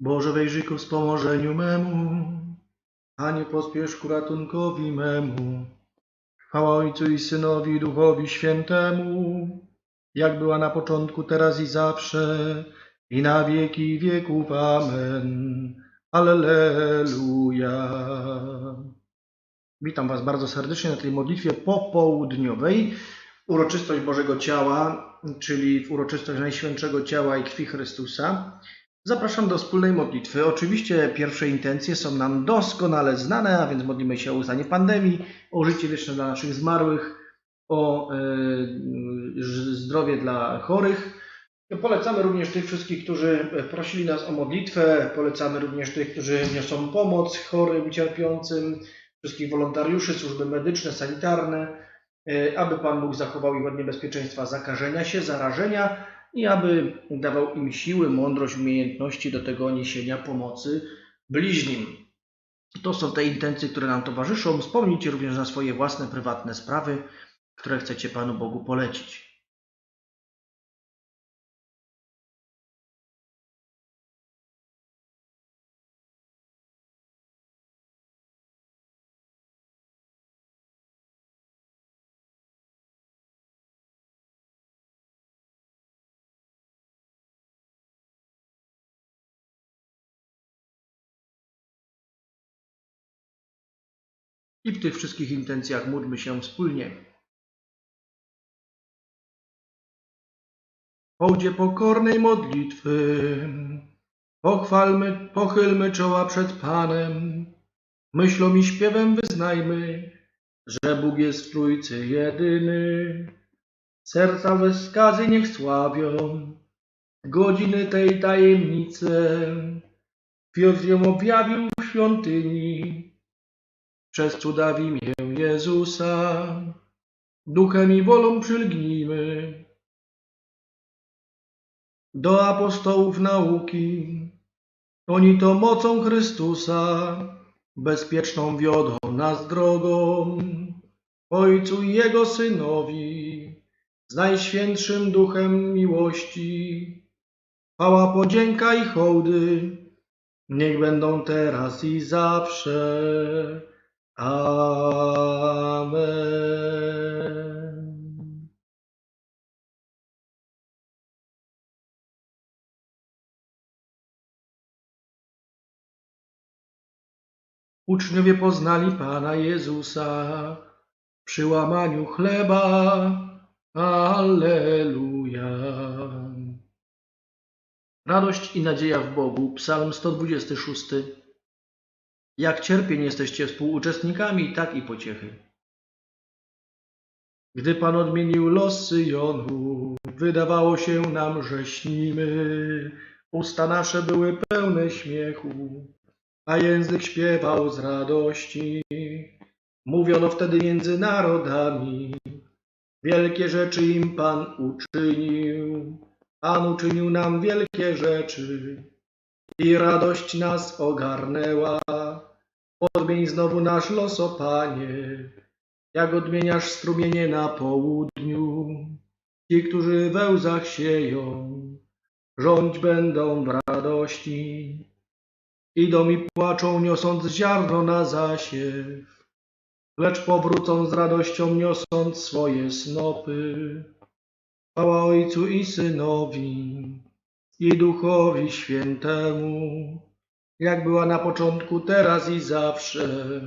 Boże wejrzyj ku wspomożeniu memu, Panie pospiesz ku ratunkowi memu. Chwała Ojcu i Synowi i Duchowi Świętemu, jak była na początku, teraz i zawsze, i na wieki wieków. Amen. Alleluja. Witam Was bardzo serdecznie na tej modlitwie popołudniowej. Uroczystość Bożego Ciała, czyli w uroczystość Najświętszego Ciała i Krwi Chrystusa. Zapraszam do wspólnej modlitwy. Oczywiście pierwsze intencje są nam doskonale znane, a więc modlimy się o ustanie pandemii, o życie wieczne dla naszych zmarłych, o e, zdrowie dla chorych. Polecamy również tych wszystkich, którzy prosili nas o modlitwę. Polecamy również tych, którzy niosą pomoc chorym, cierpiącym, wszystkich wolontariuszy, służby medyczne, sanitarne, e, aby Pan Bóg zachował ich od niebezpieczeństwa zakażenia się, zarażenia i aby dawał im siły, mądrość, umiejętności do tego niesienia pomocy bliźnim. To są te intencje, które nam towarzyszą. Wspomnijcie również na swoje własne, prywatne sprawy, które chcecie Panu Bogu polecić. I w tych wszystkich intencjach módlmy się wspólnie. Hołdzie pokornej modlitwy, pochwalmy, pochylmy czoła przed Panem, myślą i śpiewem wyznajmy, że Bóg jest w Trójcy jedyny. Serca bez skazy niech sławią godziny tej tajemnicy. Piotr ją objawił w świątyni, przez cuda w imię Jezusa, duchem i wolą przylgnijmy do apostołów nauki. Oni to mocą Chrystusa bezpieczną wiodą nas drogą, Ojcu i Jego Synowi, z Najświętszym Duchem miłości. Chwała, podzięka i hołdy, niech będą teraz i zawsze. Amen. Uczniowie poznali Pana Jezusa przy łamaniu chleba. Alleluja. Radość i nadzieja w Bogu. Psalm 126. Jak cierpień jesteście współuczestnikami, tak i pociechy. Gdy Pan odmienił los Syjonu, wydawało się nam, że śnimy. Usta nasze były pełne śmiechu, a język śpiewał z radości. Mówiono wtedy między narodami, wielkie rzeczy im Pan uczynił. Pan uczynił nam wielkie rzeczy i radość nas ogarnęła. Odmień znowu nasz los, o Panie, jak odmieniasz strumienie na południu. Ci, którzy we łzach sieją, rządź będą w radości. Idą i płaczą, niosąc ziarno na zasiew, lecz powrócą z radością, niosąc swoje snopy. Chwała Ojcu i Synowi, i Duchowi Świętemu, jak była na początku, teraz i zawsze,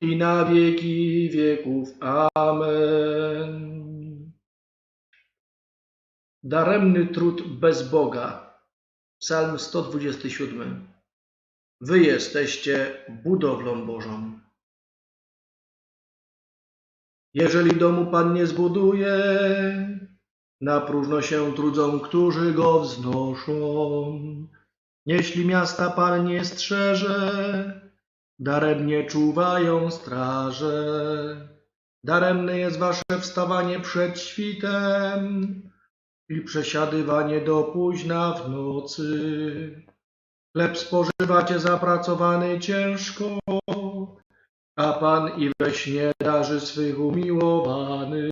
i na wieki wieków. Amen. Daremny trud bez Boga. Psalm 127. Wy jesteście budowlą Bożą. Jeżeli domu Pan nie zbuduje, na próżno się trudzą, którzy go wznoszą. Jeśli miasta Pan nie strzeże, daremnie czuwają straże. Daremne jest wasze wstawanie przed świtem i przesiadywanie do późna w nocy. Chleb spożywacie zapracowany ciężko, a Pan i we śnie darzy swych umiłowanych.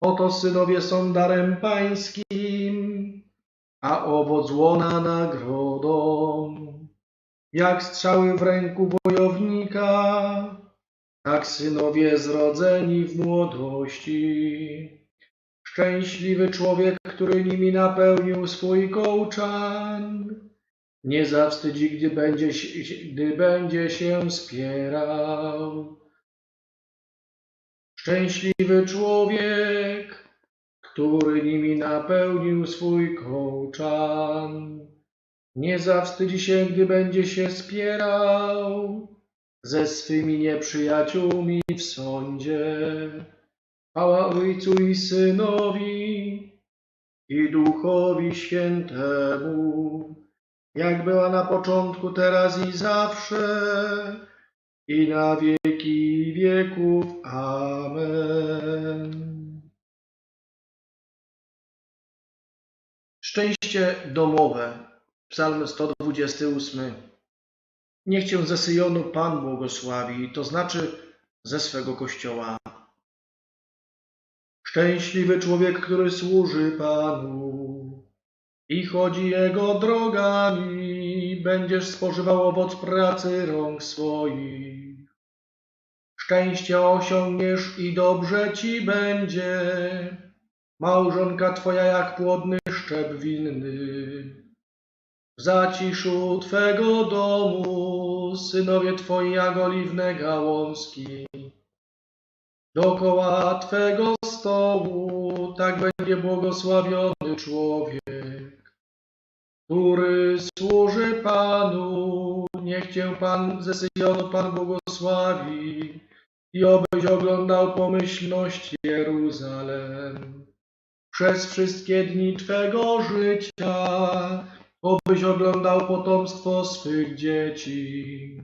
Oto synowie są darem pańskim, a owoc łona nagrodą. Jak strzały w ręku wojownika, tak synowie zrodzeni w młodości. Szczęśliwy człowiek, który nimi napełnił swój kołczan, nie zawstydzi, gdy będzie, gdy będzie się spierał. Szczęśliwy człowiek, który nimi napełnił swój kołczan, nie zawstydzi się, gdy będzie się spierał ze swymi nieprzyjaciółmi w sądzie. Chwała Ojcu i Synowi i Duchowi Świętemu, jak była na początku, teraz i zawsze, i na wieki wieków. Amen. Szczęście domowe. Psalm 128. Niech cię ze Syjonu Pan błogosławi, to znaczy ze swego kościoła. Szczęśliwy człowiek, który służy Panu i chodzi Jego drogami, będziesz spożywał owoc pracy rąk swoich. Szczęście osiągniesz i dobrze ci będzie, małżonka twoja jak płodny szczep winny. W zaciszu Twego domu synowie Twoi jak oliwne gałązki. Dokoła Twego stołu tak będzie błogosławiony człowiek, który służy Panu. Niech Cię Pan ze Syjonu Pan błogosławi i obyś oglądał pomyślność Jeruzalem. Przez wszystkie dni Twego życia obyś oglądał potomstwo swych dzieci.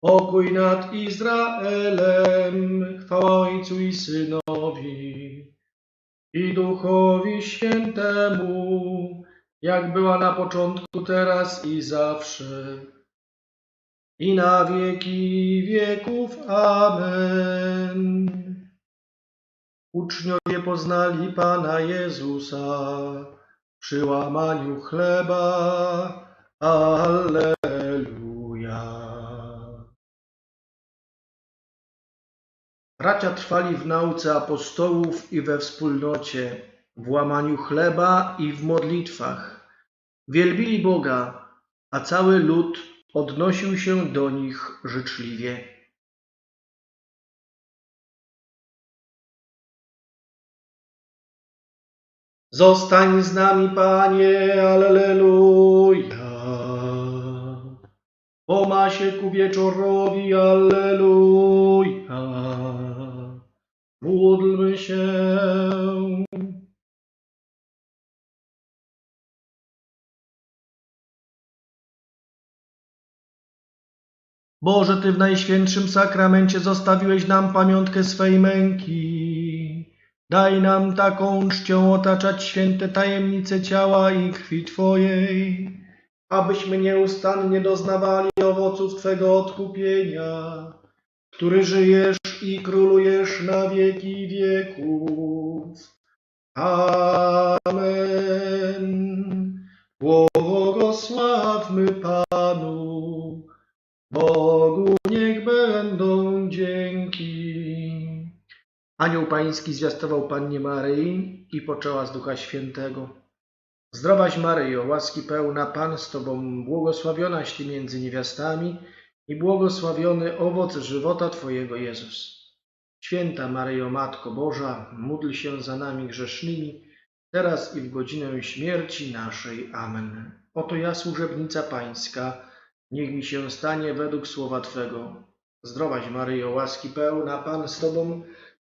Pokój nad Izraelem, chwała Ojcu i Synowi i Duchowi Świętemu, jak była na początku, teraz i zawsze, i na wieki wieków. Amen. Uczniowie poznali Pana Jezusa przy łamaniu chleba. Alleluja. Bracia trwali w nauce apostołów i we wspólnocie, w łamaniu chleba i w modlitwach. Wielbili Boga, a cały lud odnosił się do nich życzliwie. Zostań z nami, Panie, Alleluja. Po masie ku wieczorowi, Alleluja. Módlmy się. Boże, Ty w Najświętszym Sakramencie zostawiłeś nam pamiątkę swej męki. Daj nam taką czcią otaczać święte tajemnice ciała i krwi Twojej, abyśmy nieustannie doznawali owoców Twego odkupienia, który żyjesz i królujesz na wieki wieków. Amen. Błogosławmy Panu, Bogu niech będą dzięki. Anioł Pański zwiastował Pannie Maryi i poczęła z Ducha Świętego. Zdrowaś Maryjo, łaski pełna Pan z Tobą, błogosławionaś Ty między niewiastami i błogosławiony owoc żywota Twojego Jezus. Święta Maryjo, Matko Boża, módl się za nami grzesznymi, teraz i w godzinę śmierci naszej. Amen. Oto ja, służebnica Pańska, niech mi się stanie według słowa Twego. Zdrowaś Maryjo, łaski pełna Pan z Tobą,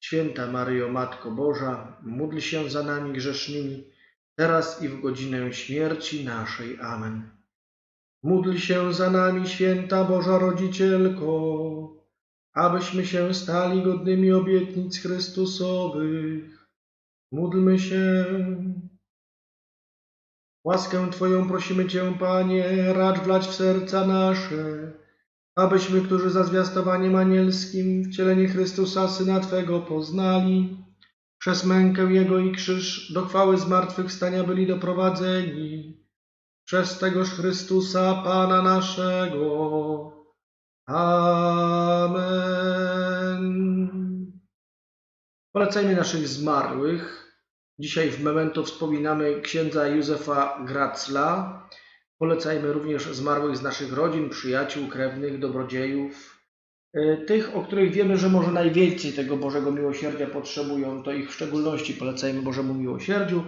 Święta Maryjo, Matko Boża, módl się za nami grzesznymi, teraz i w godzinę śmierci naszej. Amen. Módl się za nami, święta Boża Rodzicielko, abyśmy się stali godnymi obietnic Chrystusowych. Módlmy się. Łaskę Twoją prosimy Cię, Panie, racz wlać w serca nasze, abyśmy, którzy za zwiastowaniem anielskim wcielenie Chrystusa, Syna Twego, poznali, przez mękę Jego i krzyż do chwały zmartwychwstania byli doprowadzeni, przez tegoż Chrystusa, Pana naszego. Amen. Polecajmy naszych zmarłych. Dzisiaj w memento wspominamy księdza Józefa Gracla. Polecajmy również zmarłych z naszych rodzin, przyjaciół, krewnych, dobrodziejów. E, Tych, o których wiemy, że może najwięcej tego Bożego miłosierdzia potrzebują, to ich w szczególności polecajmy Bożemu miłosierdziu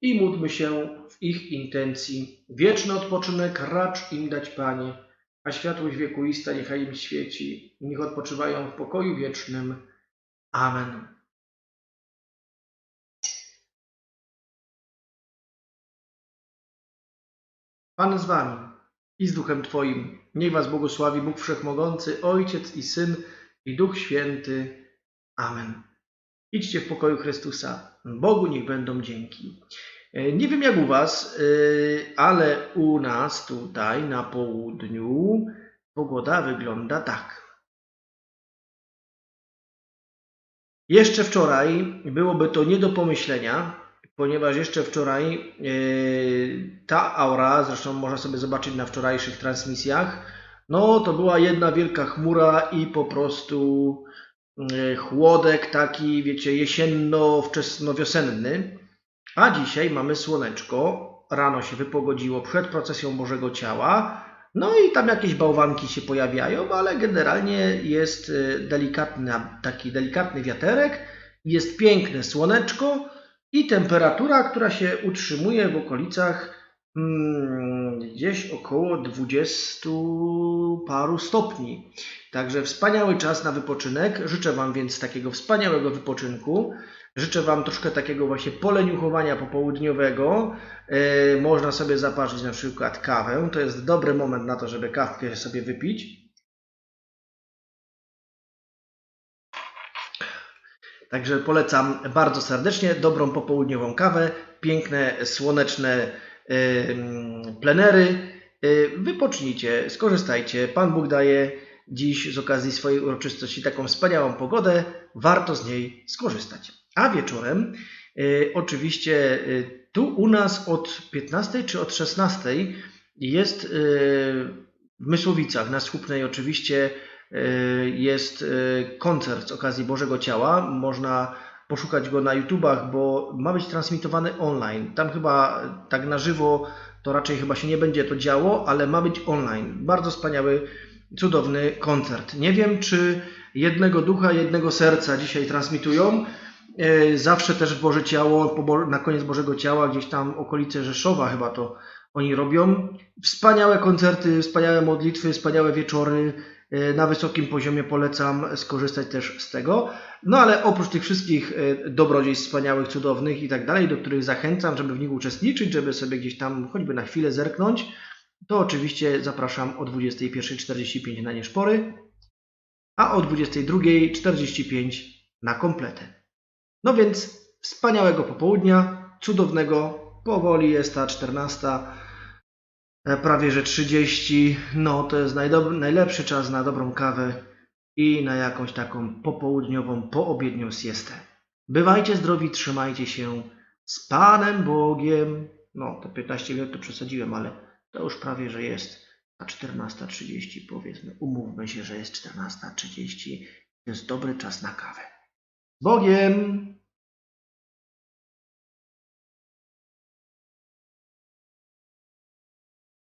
i módlmy się w ich intencji. Wieczny odpoczynek racz im dać, Panie, a światłość wiekuista niechaj im świeci niech odpoczywają w pokoju wiecznym. Amen. Pan z wami i z duchem Twoim. Niech was błogosławi Bóg Wszechmogący, Ojciec i Syn i Duch Święty. Amen. Idźcie w pokoju Chrystusa. Bogu niech będą dzięki. E, Nie wiem jak u was, e, ale u nas tutaj na południu pogoda wygląda tak. Jeszcze wczoraj byłoby to nie do pomyślenia, ponieważ jeszcze wczoraj e, ta aura, zresztą można sobie zobaczyć na wczorajszych transmisjach, no to była jedna wielka chmura i po prostu e, chłodek taki, wiecie, jesienno-wczesnowiosenny. A dzisiaj mamy słoneczko, rano się wypogodziło przed procesją Bożego Ciała, no i tam jakieś bałwanki się pojawiają, ale generalnie jest e, delikatny, taki delikatny wiaterek, jest piękne słoneczko i temperatura, która się utrzymuje w okolicach mm, gdzieś około 20 paru stopni. Także wspaniały czas na wypoczynek. Życzę Wam więc takiego wspaniałego wypoczynku. Życzę Wam troszkę takiego właśnie poleniuchowania popołudniowego. E, można sobie zaparzyć na przykład kawę. To jest dobry moment na to, żeby kawkę sobie wypić. Także polecam bardzo serdecznie dobrą popołudniową kawę, piękne, słoneczne plenery. Y, Wypocznijcie, skorzystajcie. Pan Bóg daje dziś z okazji swojej uroczystości taką wspaniałą pogodę. Warto z niej skorzystać. A wieczorem, y, oczywiście y, tu u nas od 15 czy od 16 jest w Mysłowicach, na Słupnej oczywiście jest y, koncert z okazji Bożego Ciała. Można poszukać go na YouTubach, bo ma być transmitowany online. Tam chyba tak na żywo to raczej chyba się nie będzie to działo, ale ma być online. Bardzo wspaniały, cudowny koncert. Nie wiem, czy jednego ducha, jednego serca dzisiaj transmitują. E, Zawsze też w Boże Ciało, na koniec Bożego Ciała, gdzieś tam okolice Rzeszowa chyba to oni robią. Wspaniałe koncerty, wspaniałe modlitwy, wspaniałe wieczory. E, Na wysokim poziomie polecam skorzystać też z tego. No ale oprócz tych wszystkich e, dobrodziejstw wspaniałych, cudownych i tak dalej, do których zachęcam, żeby w nich uczestniczyć, żeby sobie gdzieś tam choćby na chwilę zerknąć, to oczywiście zapraszam o 21.45 na nieszpory, a o 22.45 na kompletę. No więc wspaniałego popołudnia, cudownego, powoli jest ta 14, e, prawie że 30, no to jest najlepszy czas na dobrą kawę i na jakąś taką popołudniową, poobiednią siestę. Bywajcie zdrowi, trzymajcie się z Panem Bogiem. No, to 15 minut to przesadziłem, ale to już prawie, że jest a 14.30 powiedzmy. Umówmy się, że jest 14.30. To jest dobry czas na kawę. Bogiem!